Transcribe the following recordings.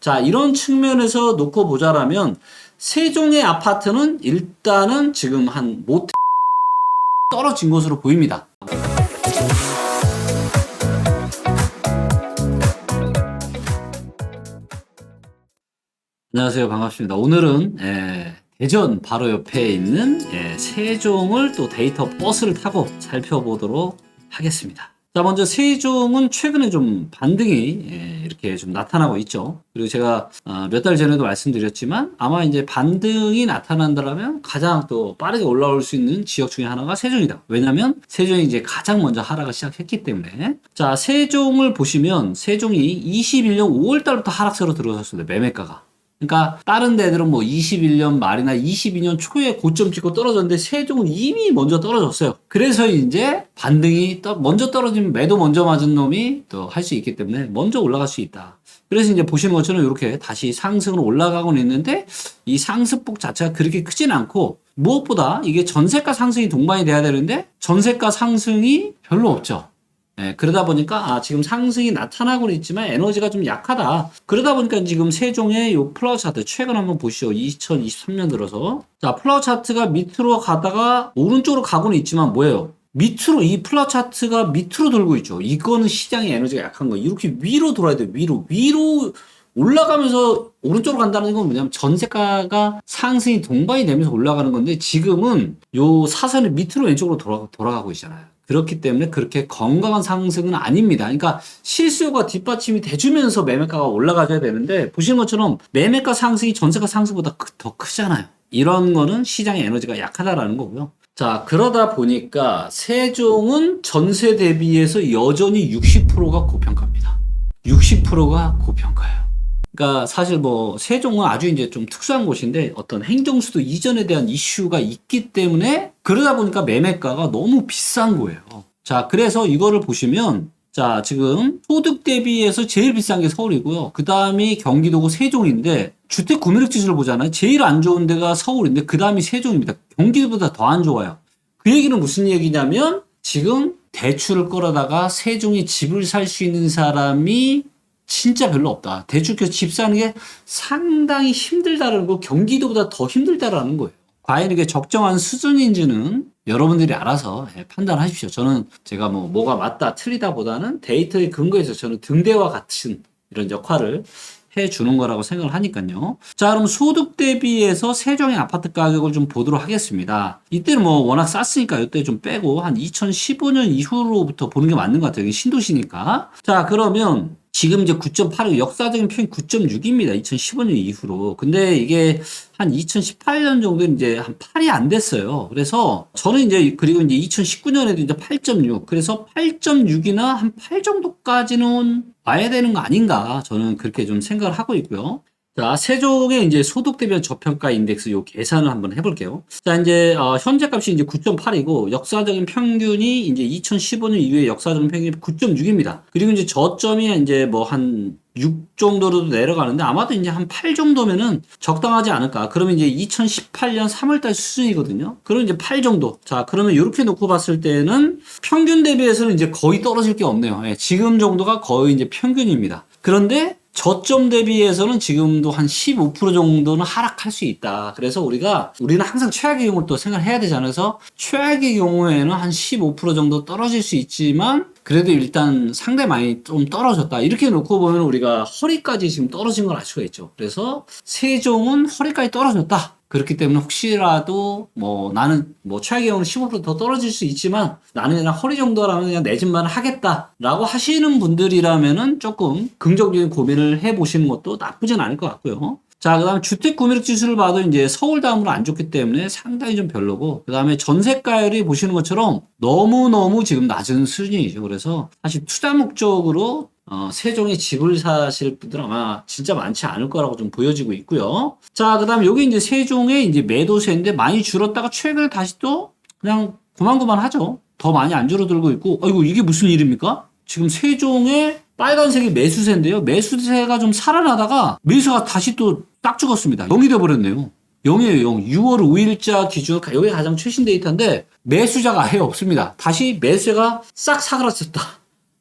자, 이런 측면에서 놓고 보자라면 세종의 아파트는 일단은 지금 한못 떨어진 것으로 보입니다. 안녕하세요. 반갑습니다. 오늘은 예, 대전 바로 옆에 있는 예, 세종을 또 데이터 버스를 타고 살펴보도록 하겠습니다. 자, 먼저 세종은 최근에 좀 반등이 예, 이렇게 좀 나타나고 있죠. 그리고 제가 어, 몇달 전에도 말씀드렸지만 아마 이제 반등이 나타난다면 가장 또 빠르게 올라올 수 있는 지역 중에 하나가 세종이다. 왜냐면 세종이 이제 가장 먼저 하락을 시작했기 때문에. 자, 세종을 보시면 세종이 21년 5월 달부터 하락세로 들어섰습니다. 매매가가. 그러니까 다른 데들은 뭐 21년 말이나 22년 초에 고점 찍고 떨어졌는데 세종은 이미 먼저 떨어졌어요. 그래서 이제 반등이 떠- 먼저 떨어지면 매도 먼저 맞은 놈이 또 할 수 있기 때문에 먼저 올라갈 수 있다. 그래서 이제 보시는 것처럼 이렇게 다시 상승으로 올라가고는 있는데 이 상승폭 자체가 그렇게 크진 않고 무엇보다 이게 전세가 상승이 동반이 돼야 되는데 전세가 상승이 별로 없죠. 예, 그러다 보니까 아, 지금 상승이 나타나고는 있지만 에너지가 좀 약하다. 그러다 보니까 지금 세종의 요 플라워 차트 최근 한번 보시죠. 2023년 들어서 자 플라워 차트가 밑으로 가다가 오른쪽으로 가고는 있지만 뭐예요? 밑으로 이 플라워 차트가 밑으로 돌고 있죠. 이거는 시장의 에너지가 약한 거예요. 이렇게 위로 돌아야 돼요. 위로 위로 올라가면서 오른쪽으로 간다는 건 뭐냐면 전세가가 상승이 동반이 되면서 올라가는 건데 지금은 요 사선이 밑으로 왼쪽으로 돌아, 돌아가고 있잖아요. 그렇기 때문에 그렇게 건강한 상승은 아닙니다. 그러니까 실수요가 뒷받침이 돼주면서 매매가가 올라가줘야 되는데 보시는 것처럼 매매가 상승이 전세가 상승보다 크- 더 크잖아요. 이런 거는 시장의 에너지가 약하다라는 거고요. 자, 그러다 보니까 세종은 전세 대비해서 여전히 60%가 고평가입니다. 60%가 고평가예요. 그러니까 사실 뭐 세종은 아주 이제 좀 특수한 곳인데 어떤 행정수도 이전에 대한 이슈가 있기 때문에 그러다 보니까 매매가가 너무 비싼 거예요. 자, 그래서 이거를 보시면 자, 지금 소득 대비해서 제일 비싼 게 서울이고요. 그 다음이 경기도고 세종인데 주택 구매력 지수를 보잖아요. 제일 안 좋은 데가 서울인데 그 다음이 세종입니다. 경기도보다 더 안 좋아요. 그 얘기는 무슨 얘기냐면 지금 대출을 끌어다가 세종에 집을 살 수 있는 사람이 진짜 별로 없다. 대출해서 집 사는 게 상당히 힘들다는 거, 경기도보다 더 힘들다라는 거예요. 과연 이게 적정한 수준인지는 여러분들이 알아서 예, 판단하십시오. 저는 제가 뭐 뭐가 맞다 틀리다 보다는 데이터에 근거해서 저는 등대와 같은 이런 역할을 해 주는 거라고 생각을 하니까요. 자, 그럼 소득 대비해서 세종의 아파트 가격을 좀 보도록 하겠습니다. 이때는 뭐 워낙 쌌으니까 이때 좀 빼고 한 2015년 이후로부터 보는 게 맞는 것 같아요. 신도시니까. 자, 그러면 지금 이제 9.8이 역사적인 평균 9.6입니다. 2015년 이후로. 근데 이게 한 2018년 정도는 이제 한 8이 안 됐어요. 그래서 저는 이제 그리고 이제 2019년에도 이제 8.6. 그래서 8.6이나 한 8 정도까지는 와야 되는 거 아닌가. 저는 그렇게 좀 생각을 하고 있고요. 자, 세종의 이제 소득 대비 저평가 인덱스 요 계산을 한번 해볼게요. 자, 이제 어, 현재 값이 이제 9.8이고 역사적인 평균이 이제 2015년 이후에 역사적인 평균이 9.6입니다. 그리고 이제 저점이 이제 뭐한 6 정도로 내려가는데 아마도 이제 한 8 정도면은 적당하지 않을까. 그러면 이제 2018년 3월달 수준이거든요. 그럼 이제 8 정도. 자, 그러면 이렇게 놓고 봤을 때는 평균 대비해서는 이제 거의 떨어질 게 없네요. 예, 지금 정도가 거의 이제 평균입니다. 그런데 저점 대비해서는 지금도 한 15% 정도는 하락할 수 있다. 그래서 우리가 우리는 항상 최악의 경우를 또 생각해야 되잖아요. 그래서 최악의 경우에는 한 15% 정도 떨어질 수 있지만 그래도 일단 상대 많이 좀 떨어졌다. 이렇게 놓고 보면 우리가 허리까지 지금 떨어진 걸 알 수가 있죠. 그래서 세종은 허리까지 떨어졌다. 그렇기 때문에 혹시라도 뭐 나는 뭐 최악의 경우는 15%더 떨어질 수 있지만 나는 그냥 허리 정도라면 그냥 내 집만 하겠다라고 하시는 분들이라면은 조금 긍정적인 고민을 해 보시는 것도 나쁘진 않을 것 같고요. 자, 그 다음에 주택 구매력 지수를 봐도 이제 서울 다음으로 안 좋기 때문에 상당히 좀 별로고, 그 다음에 전세가율이 보시는 것처럼 너무너무 지금 낮은 수준이죠. 그래서 사실 투자 목적으로 어, 세종에 집을 사실 분들은 아마 진짜 많지 않을 거라고 좀 보여지고 있고요. 자, 그 다음에 여기 이제 세종의 이제 매도세인데 많이 줄었다가 최근에 다시 또 그냥 고만고만 하죠. 더 많이 안 줄어들고 있고, 아이고, 이게 무슨 일입니까? 지금 세종의 빨간색이 매수세인데요. 매수세가 좀 살아나다가 매수가 다시 또 딱 죽었습니다. 0이 돼버렸네요. 0이에요, 0. 6월 5일자 기준, 여기 가장 최신 데이터인데 매수자가 아예 없습니다. 다시 매수가 싹 사그라졌다.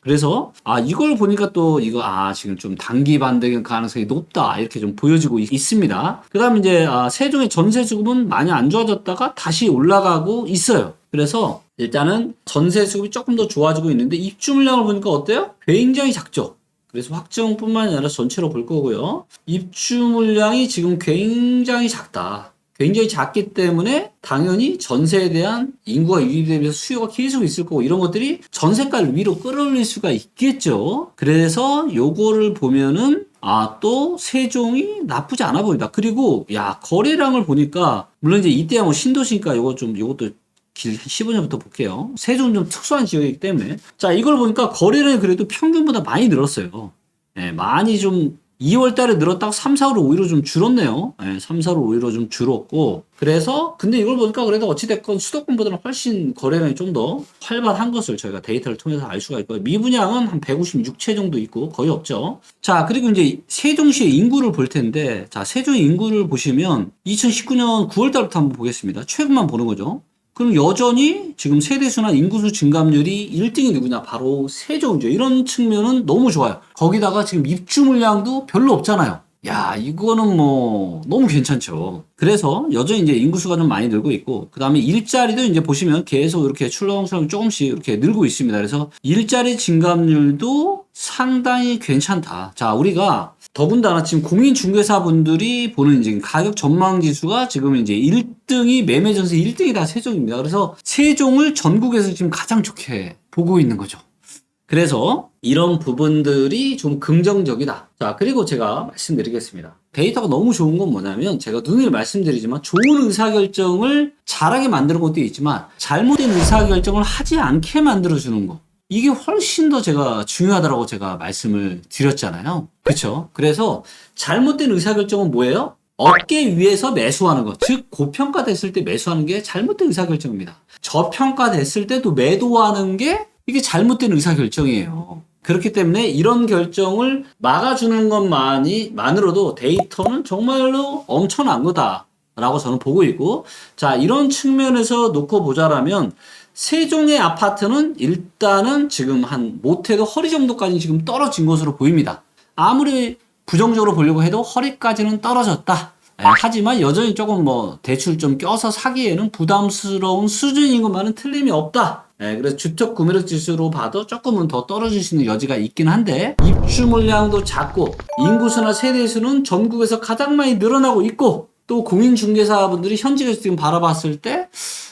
그래서 아 이걸 보니까 또 이거 아 지금 좀 단기 반등 가능성이 높다 이렇게 좀 보여지고 있, 습니다 그다음에 이제 아, 세종의 전세 수급은 많이 안 좋아졌다가 다시 올라가고 있어요. 그래서 일단은 전세 수급이 조금 더 좋아지고 있는데 입주 물량을 보니까 어때요? 굉장히 작죠. 그래서 확정뿐만 아니라 전체로 볼 거고요. 입주 물량이 지금 굉장히 작다. 굉장히 작기 때문에 당연히 전세에 대한 인구가 유입되면서 수요가 계속 있을 거고 이런 것들이 전세가를 위로 끌어올릴 수가 있겠죠. 그래서 요거를 보면은 아 또 세종이 나쁘지 않아 보인다. 그리고 야 거래량을 보니까 물론 이제 이때야 뭐 신도시니까 요거 좀 요것도 길 15년부터 볼게요. 세종은 좀 특수한 지역이기 때문에 자 이걸 보니까 거래량이 그래도 평균보다 많이 늘었어요. 예, 많이 좀 2월 달에 늘었다가 3, 4월 오히려 좀 줄었네요. 예, 3, 4월 오히려 좀 줄었고. 그래서, 근데 이걸 보니까 그래도 어찌됐건 수도권보다는 훨씬 거래량이 좀 더 활발한 것을 저희가 데이터를 통해서 알 수가 있고요. 미분양은 한 156채 정도 있고 거의 없죠. 자, 그리고 이제 세종시의 인구를 볼 텐데, 자, 세종의 인구를 보시면 2019년 9월 달부터 한번 보겠습니다. 최근만 보는 거죠. 그럼 여전히 지금 세대수나 인구수 증감률이 1등이 누구냐? 바로 세종이죠. 이런 측면은 너무 좋아요. 거기다가 지금 입주 물량도 별로 없잖아요. 야, 이거는 뭐 너무 괜찮죠. 그래서 여전히 이제 인구수가 좀 많이 늘고 있고, 그 다음에 일자리도 이제 보시면 계속 이렇게 출렁출렁 조금씩 이렇게 늘고 있습니다. 그래서 일자리 증감률도 상당히 괜찮다. 자, 우리가 더군다나 지금 공인중개사분들이 보는 이제 가격 전망 지수가 지금 이제 1등이 매매 전세 1등이 다 세종입니다. 그래서 세종을 전국에서 지금 가장 좋게 보고 있는 거죠. 그래서 이런 부분들이 좀 긍정적이다. 자, 그리고 제가 말씀드리겠습니다. 데이터가 너무 좋은 건 뭐냐면 제가 눈을 말씀드리지만 좋은 의사결정을 잘하게 만드는 것도 있지만 잘못된 의사결정을 하지 않게 만들어주는 거. 이게 훨씬 더 제가 중요하다고 제가 말씀을 드렸잖아요. 그렇죠? 그래서 잘못된 의사결정은 뭐예요? 얻기 위해서 매수하는 것. 즉, 고평가됐을 때 매수하는 게 잘못된 의사결정입니다. 저평가됐을 때도 매도하는 게 이게 잘못된 의사결정이에요. 그렇기 때문에 이런 결정을 막아주는 것만이, 만으로도 데이터는 정말로 엄청난 거다 라고 저는 보고 있고, 자, 이런 측면에서 놓고 보자라면, 세종의 아파트는 일단은 지금 한 못해도 허리 정도까지 지금 떨어진 것으로 보입니다. 아무리 부정적으로 보려고 해도 허리까지는 떨어졌다. 예, 하지만 여전히 조금 뭐 대출 좀 껴서 사기에는 부담스러운 수준인 것만은 틀림이 없다. 예, 그래서 주택 구매력 지수로 봐도 조금은 더 떨어질 수 있는 여지가 있긴 한데 입주 물량도 작고 인구수나 세대수는 전국에서 가장 많이 늘어나고 있고 또 공인중개사분들이 현직에서 지금 바라봤을 때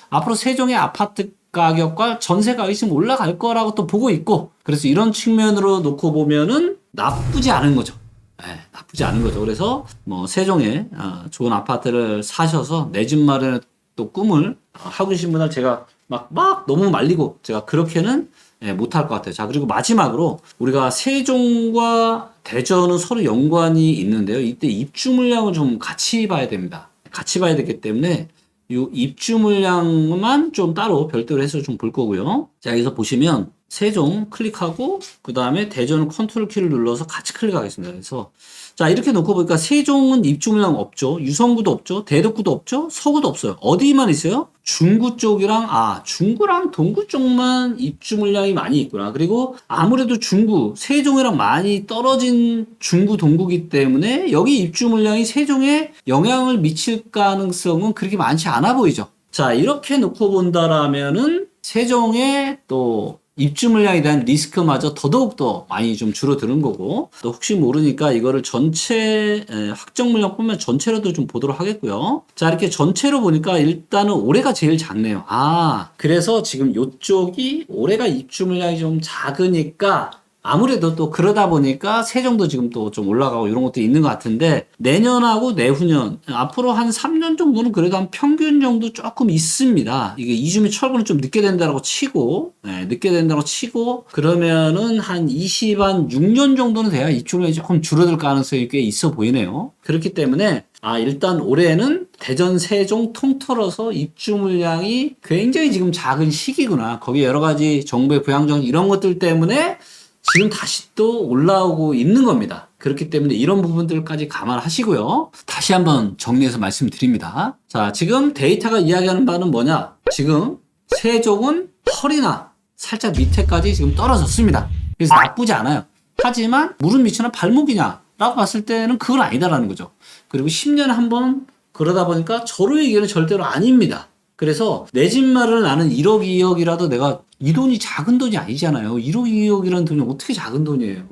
앞으로 세종의 아파트 가격과 전세 가격이 지금 올라갈 거라고 또 보고 있고 그래서 이런 측면으로 놓고 보면은 나쁘지 않은 거죠. 네, 나쁘지 않은 거죠. 그래서 뭐 세종에 어, 좋은 아파트를 사셔서 내 집 마련의 또 꿈을 어, 하고 계신 분들 제가 막, 막 너무 말리고 제가 그렇게는 예, 못할 것 같아요. 자, 그리고 마지막으로 우리가 세종과 대전은 서로 연관이 있는데요. 이때 입주 물량을 좀 같이 봐야 됩니다. 같이 봐야 되기 때문에 이 입주 물량만 좀 따로 별도로 해서 좀 볼 거고요. 자, 여기서 보시면 세종 클릭하고 그 다음에 대전 컨트롤 키를 눌러서 같이 클릭하겠습니다. 그래서 자 이렇게 놓고 보니까 세종은 입주 물량 없죠. 유성구도 없죠. 대덕구도 없죠. 서구도 없어요. 어디만 있어요? 중구 쪽이랑 아 중구랑 동구 쪽만 입주 물량이 많이 있구나. 그리고 아무래도 중구 세종이랑 많이 떨어진 중구 동구기 때문에 여기 입주 물량이 세종에 영향을 미칠 가능성은 그렇게 많지 않아 보이죠. 자 이렇게 놓고 본다라면은 세종에 또 입주 물량에 대한 리스크마저 더더욱 더 많이 좀 줄어드는 거고 또 혹시 모르니까 이거를 전체 에, 확정 물량뿐만 전체로도 좀 보도록 하겠고요. 자 이렇게 전체로 보니까 일단은 올해가 제일 작네요. 아 그래서 지금 이쪽이 올해가 입주 물량이 좀 작으니까 아무래도 또 그러다 보니까 세정도 지금 또 좀 올라가고 이런 것도 있는 것 같은데 내년하고 내후년 앞으로 한 3년 정도는 그래도 한 평균 정도 조금 있습니다. 이게 이주민 철거는 좀 늦게 된다고 치고 네, 늦게 된다고 치고 그러면은 한 20, 한 6년 정도는 돼야 입주량이 조금 줄어들 가능성이 꽤 있어 보이네요. 그렇기 때문에 아 일단 올해는 대전 세종 통틀어서 입주 물량이 굉장히 지금 작은 시기구나. 거기 여러 가지 정부의 부양정 이런 것들 때문에 지금 다시 또 올라오고 있는 겁니다. 그렇기 때문에 이런 부분들까지 감안하시고요. 다시 한번 정리해서 말씀드립니다. 자, 지금 데이터가 이야기하는 바는 뭐냐? 지금 세종은 허리나 살짝 밑에까지 지금 떨어졌습니다. 그래서 나쁘지 않아요. 하지만 무릎 밑이나 발목이냐? 라고 봤을 때는 그건 아니다라는 거죠. 그리고 10년에 한 번 그러다 보니까 저로의 얘기는 절대로 아닙니다. 그래서 내집 말을 나는 1억, 2억이라도 내가 이 돈이 작은 돈이 아니잖아요. 1억, 2억이라는 돈이 어떻게 작은 돈이에요.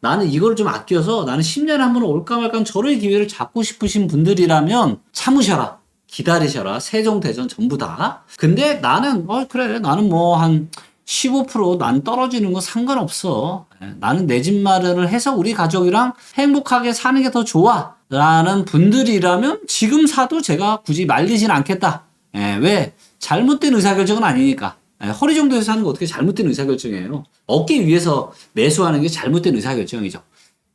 나는 이걸 좀 아껴서 나는 10년에 한 번 올까 말까 저로의 기회를 잡고 싶으신 분들이라면 참으셔라. 기다리셔라. 세종, 대전 전부 다. 근데 나는, 어, 그래. 나는 뭐 한 15%난 떨어지는 거 상관없어. 예, 나는 내 집 마련을 해서 우리 가족이랑 행복하게 사는 게 더 좋아. 라는 분들이라면 지금 사도 제가 굳이 말리진 않겠다. 예, 왜? 잘못된 의사결정은 아니니까. 예, 허리 정도에서 사는 거 어떻게 잘못된 의사결정이에요? 어깨 위에서 매수하는 게 잘못된 의사결정이죠.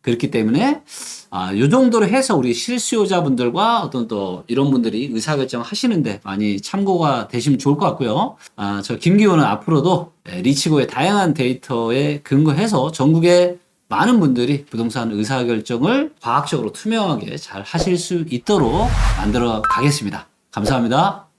그렇기 때문에 아, 요 정도로 해서 우리 실수요자분들과 어떤 또 이런 분들이 의사결정 하시는데 많이 참고가 되시면 좋을 것 같고요. 아, 저 김기호는 앞으로도 예, 리치고의 다양한 데이터에 근거해서 전국의 많은 분들이 부동산 의사결정을 과학적으로 투명하게 잘 하실 수 있도록 만들어 가겠습니다. 감사합니다.